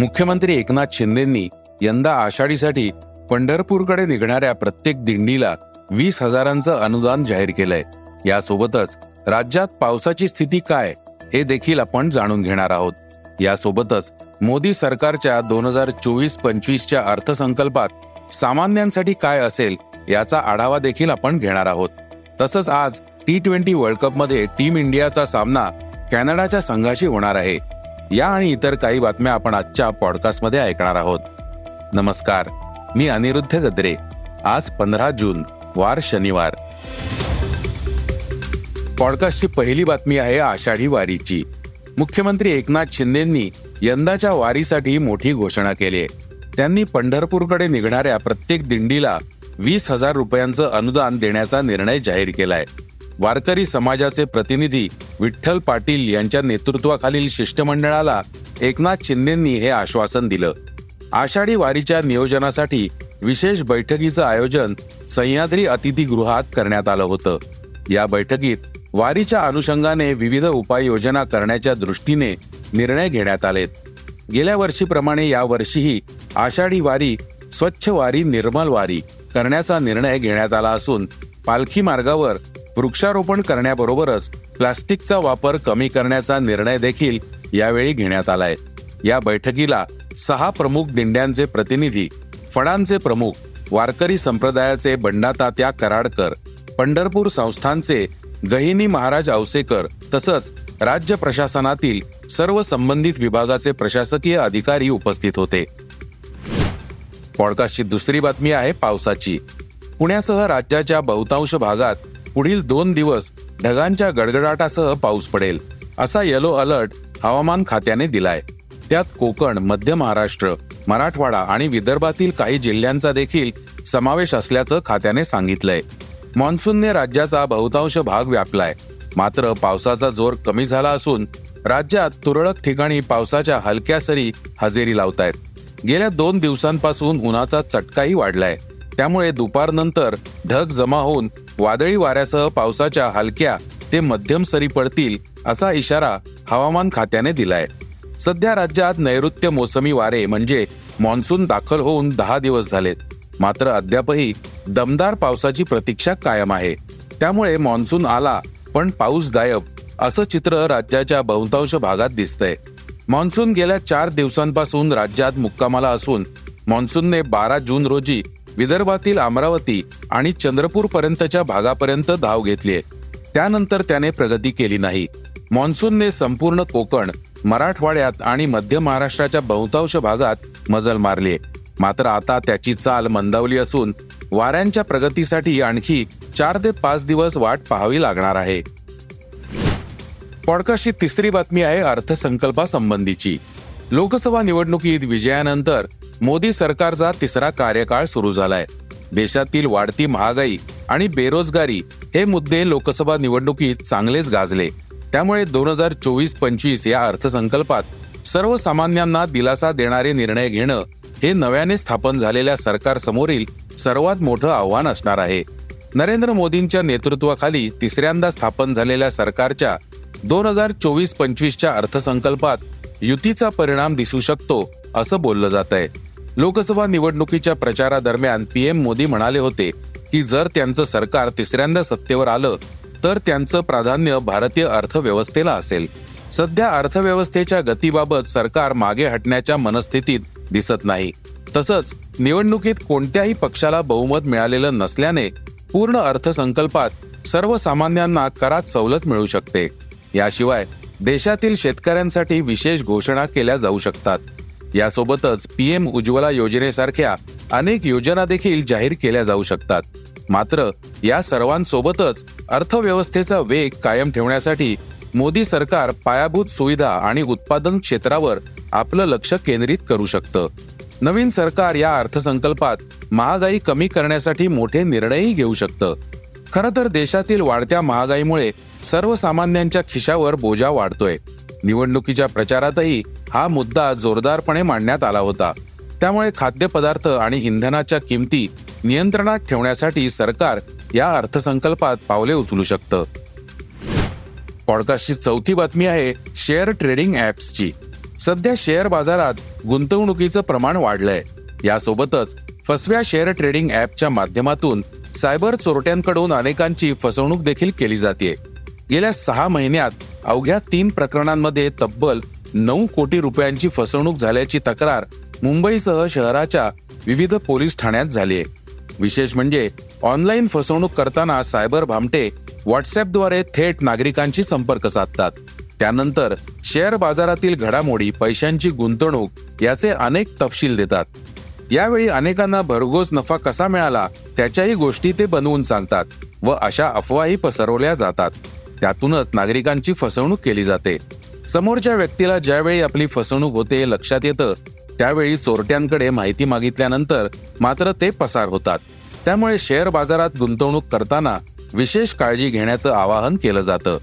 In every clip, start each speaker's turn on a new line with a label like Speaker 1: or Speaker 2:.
Speaker 1: मुख्यमंत्री एकनाथ शिंदेंनी यंदा आषाढीसाठी पंढरपूरकडे निघणाऱ्या प्रत्येक दिंडीला वीस हजारांचं अनुदान जाहीर केलंय. यासोबतच राज्यात पावसाची स्थिती काय हे देखील आपण जाणून घेणार आहोत. यासोबतच मोदी सरकारच्या दोन हजार चोवीस पंचवीसच्या अर्थसंकल्पात सामान्यांसाठी काय असेल याचा आढावा देखील आपण घेणार आहोत. तसंच आज टी ट्वेंटी वर्ल्ड कपमध्ये टीम इंडियाचा सामना कॅनडाच्या संघाशी होणार आहे. या आणि इतर काही बातम्या आपण आजच्या पॉडकास्टमध्ये ऐकणार आहोत. नमस्कार मी अनिरुद्ध गद्रे. आज पंधरा जून वार शनिवार. पॉडकास्टची पहिली बातमी आहे आषाढी वारीची. मुख्यमंत्री एकनाथ शिंदेंनी यंदाच्या वारीसाठी मोठी घोषणा केली. आहे त्यांनी पंढरपूरकडे निघणाऱ्या प्रत्येक दिंडीला वीस हजार रुपयांचं अनुदान देण्याचा निर्णय जाहीर केलाय. वारकरी समाजाचे प्रतिनिधी विठ्ठल पाटील यांच्या नेतृत्वाखालील शिष्टमंडळाला एकनाथ शिंदेंनी हे आश्वासन दिलं. आषाढी वारीच्या नियोजनासाठी विशेष बैठकीचं आयोजन सह्याद्री अतिथीगृहात करण्यात आलं होतं. या बैठकीत वारीच्या अनुषंगाने विविध उपाययोजना करण्याच्या दृष्टीने निर्णय घेण्यात आलेत. गेल्या वर्षीप्रमाणे या वर्षीही आषाढी वारी स्वच्छ वारी निर्मल वारी करण्याचा निर्णय घेण्यात आला असून पालखी मार्गावर वृक्षारोपण करण्याबरोबरच प्लास्टिकचा वापर कमी करण्याचा निर्णय देखील यावेळी घेण्यात आलाय. या बैठकीला सहा प्रमुख दिंड्यांचे प्रतिनिधी फडांचे प्रमुख वारकरी संप्रदायाचे बंडातात्या कराडकर पंढरपूर संस्थानचे गहिनी महाराज औसेकर तसंच राज्य प्रशासनातील सर्व संबंधित विभागाचे प्रशासकीय अधिकारी उपस्थित होते. पॉडकास्टची दुसरी बातमी आहे पावसाची. पुण्यासह राज्याच्या बहुतांश भागात पुढील दोन दिवस ढगांच्या गडगडाटासह पाऊस पडेल असा येलो अलर्ट हवामान खात्याने दिलाय. त्यात कोकण मध्य महाराष्ट्र मराठवाडा आणि विदर्भातील काही जिल्ह्यांचा देखील समावेश असल्याचं खात्याने सांगितलंय. मान्सूनने राज्याचा बहुतांश भाग व्यापलाय. मात्र पावसाचा जोर कमी झाला असून राज्यात तुरळक ठिकाणी पावसाच्या हलक्या सरी हजेरी लावतायत. गेल्या दोन दिवसांपासून उन्हाचा चटकाही वाढलाय. त्यामुळे दुपारनंतर ढग जमा होऊन वादळी वाऱ्यासह पावसाच्या हलक्या ते मध्यम सरी पडतील असा इशारा हवामान खात्याने दिलाय. सध्या राज्यात नैऋत्य मोसमी वारे म्हणजे मान्सून दाखल होऊन दहा दिवस झालेत. मात्र अद्यापही दमदार पावसाची प्रतीक्षा कायम आहे. त्यामुळे मान्सून आला पण पाऊस गायब असं चित्र राज्याच्या बहुतांश भागात दिसतंय. मान्सून गेल्या चार दिवसांपासून राज्यात मुक्कामाला असून मान्सूनने बारा जून रोजी विदर्भातील अमरावती आणि चंद्रपूर पर्यंतच्या भागापर्यंत धाव घेतलीय त्यानंतर त्याने प्रगती केली नाही. मान्सूनने संपूर्ण कोकण मराठवाड्यात आणि मध्य महाराष्ट्राच्या बहुतांश भागात मजल मारली मात्र आता त्याची चाल मंदावली असून वाऱ्यांच्या प्रगतीसाठी आणखी चार ते पाच दिवस वाट पाहावी लागणार आहे. पॉडकास्टची तिसरी बातमी आहे अर्थसंकल्पासंबंधीची. लोकसभा निवडणुकीत विजयानंतर मोदी सरकारचा तिसरा कार्यकाळ सुरू झालाय. देशातील वाढती महागाई आणि बेरोजगारी हे मुद्दे लोकसभा निवडणुकीत चांगलेच गाजले. त्यामुळे दोन हजार चोवीस पंचवीस या अर्थसंकल्पात सर्वसामान्यांना दिलासा देणारे निर्णय घेणं हे नव्याने स्थापन झालेल्या सरकारसमोरील सर्वात मोठं आव्हान असणार आहे. नरेंद्र मोदींच्या नेतृत्वाखाली तिसऱ्यांदा स्थापन झालेल्या सरकारच्या दोन हजार चोवीस पंचवीसच्या अर्थसंकल्पात युतीचा परिणाम दिसू शकतो असं बोललं जात आहे लोकसभा निवडणुकीच्या प्रचारादरम्यान पीएम मोदी म्हणाले होते की जर त्यांचं सरकार तिसऱ्यांदा सत्तेवर आलं तर त्यांचं प्राधान्य भारतीय अर्थव्यवस्थेला असेल. सध्या अर्थव्यवस्थेच्या गतीबाबत सरकार मागे हटण्याच्या मनस्थितीत दिसत नाही. तसंच निवडणुकीत कोणत्याही पक्षाला बहुमत मिळालेलं नसल्याने पूर्ण अर्थसंकल्पात सर्वसामान्यांना करात सवलत मिळू शकते. याशिवाय देशातील शेतकऱ्यांसाठी विशेष घोषणा केल्या जाऊ शकतात. यासोबतच पीएम उज्ज्वला योजनेसारख्या अनेक योजना देखील जाहीर केल्या जाऊ शकतात. मात्र या सर्वांसोबतच अर्थव्यवस्थेचा वेग कायम ठेवण्यासाठी मोदी सरकार पायाभूत सुविधा आणि उत्पादन क्षेत्रावर आपलं लक्ष केंद्रित करू शकतं. नवीन सरकार या अर्थसंकल्पात महागाई कमी करण्यासाठी मोठे निर्णयही घेऊ शकतं. खरं तर देशातील वाढत्या महागाईमुळे सर्वसामान्यांच्या खिशावर बोजा वाढतोय. निवडणुकीच्या प्रचारातही हा मुद्दा जोरदारपणे मांडण्यात आला होता. त्यामुळे खाद्यपदार्थ आणि इंधनाच्या किमती नियंत्रणात ठेवण्यासाठी सरकार या अर्थसंकल्पात पावले उचलू शकतं. पॉडकास्टची चौथी बातमी आहे शेअर ट्रेडिंग ॲप्सची. सध्या शेअर बाजारात गुंतवणुकीचं प्रमाण वाढलंय. यासोबतच फसव्या शेअर ट्रेडिंग ॲपच्या माध्यमातून सायबर चोरट्यांकडून अनेकांची फसवणूक देखील केली जाते गेल्या सहा महिन्यात अवघ्या तीन प्रकरणांमध्ये तब्बल नऊ कोटी रुपयांची फसवणूक झाल्याची तक्रार मुंबईसह शहराच्या विविध पोलीस ठाण्यात झाली आहे. विशेष म्हणजे ऑनलाईन फसवणूक करताना सायबर भामटे व्हॉट्सअपद्वारे थेट नागरिकांशी संपर्क साधतात. त्यानंतर शेअर बाजारातील घडामोडी पैशांची गुंतवणूक याचे अनेक तपशील देतात. यावेळी अनेकांना भरघोस नफा कसा मिळाला त्याच्याही गोष्टी ते बनवून सांगतात व अशा अफवाही पसरवल्या जातात. त्यातूनच नागरिकांची फसवणूक केली जाते. समोरच्या व्यक्तीला ज्यावेळी आपली फसवणूक होते लक्षात येतं त्यावेळी चोरट्यांकडे माहिती मागितल्यानंतर मात्र ते पसार होतात. त्यामुळे शेअर बाजारात गुंतवणूक करताना विशेष काळजी घेण्याचं आवाहन केलं जातं.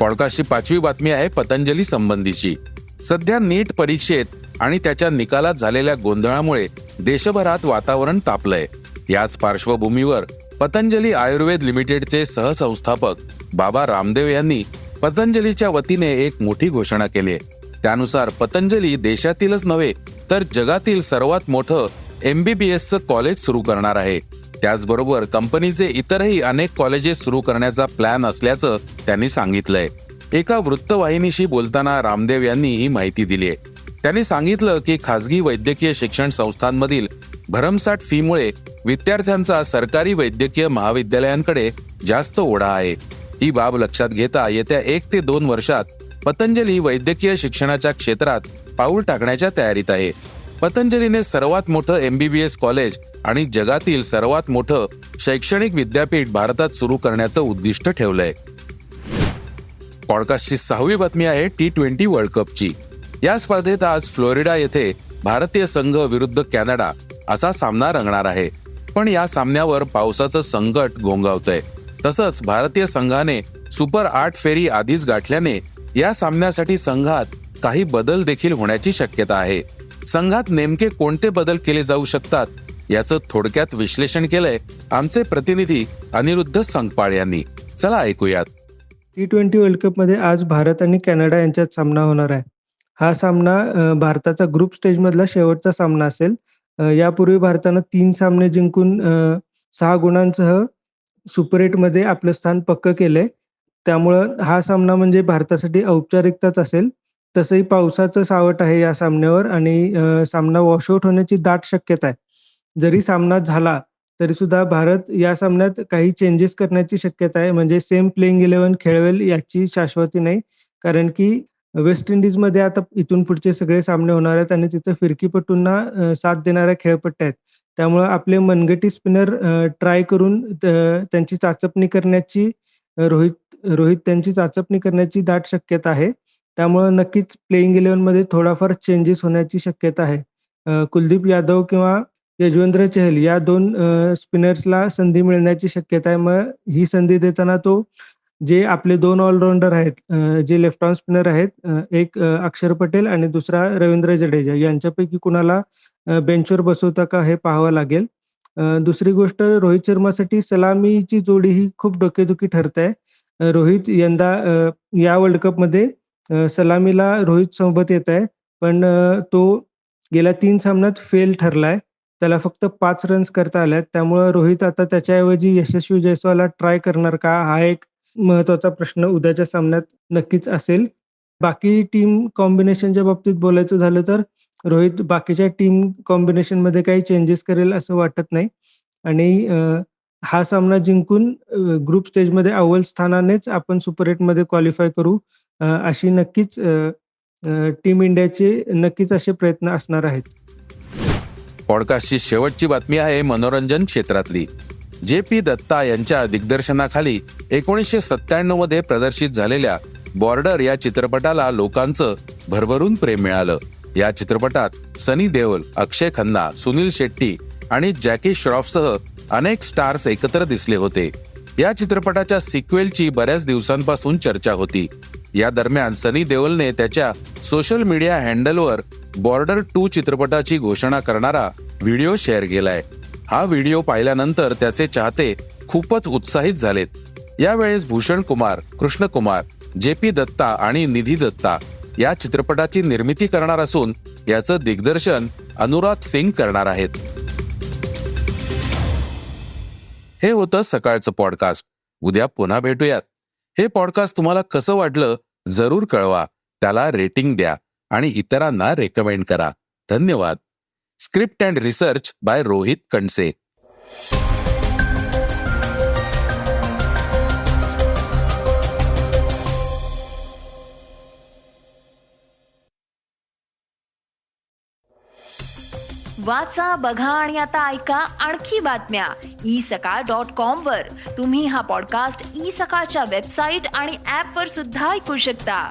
Speaker 1: पॉडकास्टची पाचवी बातमी आहे पतंजली संबंधीची. सध्या नीट परीक्षेत आणि त्याच्या निकालात झालेल्या गोंधळामुळे देशभरात वातावरण तापलंय. याच पार्श्वभूमीवर पतंजली आयुर्वेद लिमिटेडचे सहसंस्थापक बाबा रामदेव यांनी पतंजलीच्या वतीने एक मोठी घोषणा केली आहे. त्यानुसार पतंजली देशातीलच नव्हे तर जगातील सर्वात मोठं एमबीबीएसचं कॉलेज सुरू करणार आहे. त्याचबरोबर कंपनीचे इतरही अनेक कॉलेजेस सुरू करण्याचा प्लॅन असल्याचं त्यांनी सांगितलंय. एका वृत्तवाहिनीशी बोलताना रामदेव यांनी ही माहिती दिली आहे. त्यांनी सांगितलं की खासगी वैद्यकीय शिक्षण संस्थांमधील भरमसाठ फीमुळे विद्यार्थ्यांचा सरकारी वैद्यकीय महाविद्यालयांकडे जास्त ओढा आहे. ही बाब लक्षात घेता येत्या एक ते दोन वर्षात पतंजली वैद्यकीय शिक्षणाच्या क्षेत्रात पाऊल टाकण्याच्या तयारीत आहे. पतंजलीने सर्वात मोठं एमबीबीएस कॉलेज आणि जगातील सर्वात मोठं शैक्षणिक विद्यापीठ भारतात सुरू करण्याचं उद्दिष्ट ठेवलंय. पॉडकास्टची सहावी बातमी आहे टी ट्वेंटी वर्ल्ड कपची. या स्पर्धेत आज फ्लोरिडा येथे भारतीय संघ विरुद्ध कॅनडा असा सामना रंगणार आहे. पण या सामन्यावर पावसाचं संकट गोंगावतंय. तसंच भारतीय संघाने सुपर आठ फेरी आधीच गाठल्याने या सामन्यासाठी संघात काही बदल देखील होण्याची शक्यता आहे. संघात नेमके कोणते बदल केले जाऊ शकतात याचं थोडक्यात विश्लेषण केलंय आमचे प्रतिनिधी अनिरुद्ध संगपाळ यांनी. चला ऐकूयात.
Speaker 2: टी ट्वेंटी वर्ल्ड कपमध्ये आज भारत आणि कॅनडा यांच्यात सामना होणार आहे. हा सामना भारताचा ग्रुप स्टेजमधला शेवटचा सामना असेल. यापूर्वी भारतानं तीन सामने जिंकून सहा गुणांसह सुपर एटमध्ये आपलं स्थान पक्क केलंय. त्यामुळं हा सामना म्हणजे भारतासाठी औपचारिकताच असेल. तसंही पावसाचं सावट आहे या सामन्यावर आणि सामना वॉशआउट होण्याची दाट शक्यता आहे. जरी सामना झाला तरी सुद्धा भारत या सामन्यात काही चेंजेस करण्याची शक्यता आहे. म्हणजे सेम प्लेइंग इलेव्हन खेळवेल याची शाश्वती नाही. कारण की वेस्ट इंडिजमध्ये आता इथून पुढचे सगळे सामने होणार आहेत आणि तिथं फिरकीपटूंना साथ देणाऱ्या खेळपट्ट्या आहेत. त्यामुळे आपले मनगटी स्पिनर ट्राय करून त्यांची चाचपणी करण्याची रोहित रोहित त्यांची चाचपणी करण्याची दाट शक्यता आहे. त्यामुळे नक्कीच प्लेइंग इलेव्हनमध्ये थोडाफार चेंजेस होण्याची शक्यता आहे. कुलदीप यादव किंवा यजवेंद्र चहल या दोन स्पिनर्सला संधी मिळण्याची शक्यता आहे. मग ही संधी देताना तो जे आपले दोन ऑलराऊंडर आहेत जे लेफ्ट आर्म स्पिनर आहेत एक अक्षर पटेल आणि दुसरा रवींद्र जडेजा. यांच्यापैकी कुणाला बेंचवर बसवता का हे पाहावं लागेल. दुसरी गोष्ट रोहित शर्मासाठी सलामीची जोडी ही खूप डोकेदुखी ठरत. आहे रोहित यंदा या वर्ल्ड कपमध्ये सलामीला रोहित सोबत येत आहे पण तो गेल्या तीन सामन्यात फेल ठरलाय. त्याला फक्त पाच रन्स करता आल्यात. त्यामुळं रोहित आता त्याच्याऐवजी यशस्वी जयस्वालला ट्राय करणार का? हा एक महत्त्वाचा प्रश्न उद्याच्या सामन्यात नक्कीच असेल. बाकी टीम कॉम्बिनेशनच्या बाबतीत बोलायचं झालं तर रोहित बाकीच्या टीम कॉम्बिनेशनमध्ये काही चेंजेस करेल असं वाटत नाही. आणि हा सामना जिंकून ग्रुप स्टेजमध्ये अव्वल स्थानानेच आपण सुपर एटमध्ये क्वालिफाय करू अशी नक्कीच टीम इंडियाचे नक्कीच असे प्रयत्न असणार आहेत.
Speaker 1: पॉडकास्टची शेवटची बातमी आहे मनोरंजन क्षेत्रातली. जे पी दत्ता यांच्या दिग्दर्शनाखाली एकोणीसशे सत्त्याण्णवमध्ये प्रदर्शित झालेल्या बॉर्डर या चित्रपटाला लोकांचं भरभरून प्रेम मिळालं. या चित्रपटात सनी देओल अक्षय खन्ना सुनील शेट्टी आणि जॅकी श्रॉफसह अनेक स्टार्स एकत्र दिसले होते. या चित्रपटाच्या सिक्वेलची बऱ्याच दिवसांपासून चर्चा होती. या दरम्यान सनी देओलने त्याच्या सोशल मीडिया हँडलवर बॉर्डर टू चित्रपटाची घोषणा करणारा व्हिडिओ शेअर केलाय. हा व्हिडिओ पाहिल्यानंतर त्याचे चाहते खूपच उत्साहित झालेत. यावेळेस भूषण कुमार कृष्ण कुमार जे पी दत्ता आणि निधी दत्ता या चित्रपटाची निर्मिती करणार असून याचं दिग्दर्शन अनुराग सिंग करणार आहेत. हे होतं सकाळचं पॉडकास्ट. उद्या पुन्हा भेटूयात. हे पॉडकास्ट तुम्हाला कसं वाटलं जरूर कळवा. त्याला रेटिंग द्या आणि इतरांना रेकमेंड करा. धन्यवाद. Script and research by Rohit Kanase
Speaker 3: वाचा, बघा आणि आता ऐका आणखी बातम्या. ई सकाळ डॉट कॉम वर. तुम्ही हा पॉडकास्ट ई सकाळच्या वेबसाईट आणि ऍप वर सुद्धा ऐकू शकता.